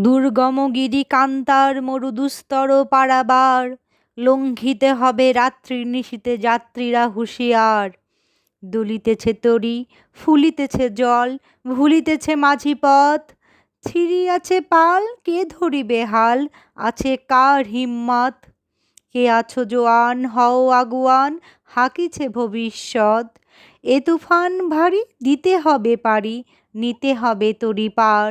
দুর্গম গিরি কান্তার মরু দুস্তর পারাবার, লঙ্ঘিতে হবে রাত্রি নিশীতে যাত্রীরা হুঁশিয়ার। দুলিতেছে তরি, ফুলিতেছে জল, ভুলিতেছে মাঝি পথ ছিড়িয়াছে পাল, কে ধরিবে হাল? আছে কার হিম্মত? কে আছো জোয়ান, হও আগুয়ান, হাকিছে ভবিষ্যৎ। এ তুফান ভারী, দিতে হবে পারি, নিতে হবে তরি পার।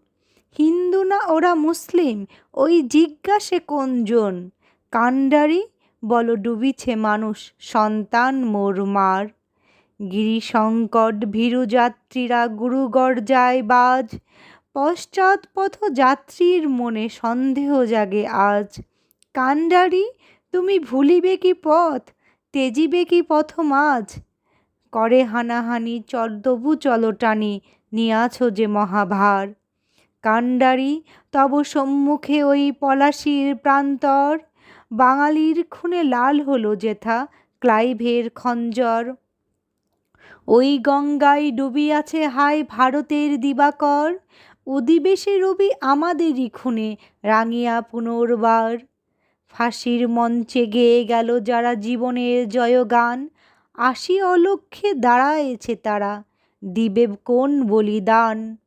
হিন্দু না ওরা মুসলিম? ওই জিজ্ঞাসে কোনজন? কাণ্ডারি? বল ডুবিছে মানুষ, সন্তান মোর মার। গিরিশঙ্কট ভীরু যাত্রীরা গুরুগড় যায় বাজ। পশ্চাৎপথ যাত্রীর মনে সন্দেহ জাগে আজ। কাণ্ডারি, তুমি ভুলিবে কি পথ? তেজিবে কি পথ মাঝ? করে হানাহানি চল তবু চলো টানি নিয়াছ যে মহাভার। কাণ্ডারি, তব সম্মুখে ওই পলাশির প্রান্তর। বাঙালির খুনে লাল হলো যেথা, ক্লাইভের খঞ্জর। ওই গঙ্গায় ডুবিয়াছে হায় ভারতের দিবাকর। অধিবেশে রবি আমাদেরই খুনে রাঙিয়া পুনর্বার। ফাঁসির মঞ্চে গেয়ে গেল যারা জীবনের জয়গান। আশি অলক্ষে দাঁড়ায়েছে তারা, দিবে কোন বলিদান?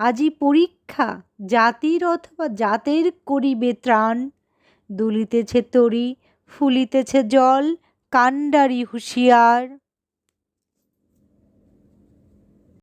আজি পরীক্ষা জাতির অথবা জাতের করিবে ত্রাণ। দুলিতেছে তরি ফুলিতেছে জল কাণ্ডারি হুঁশিয়ার।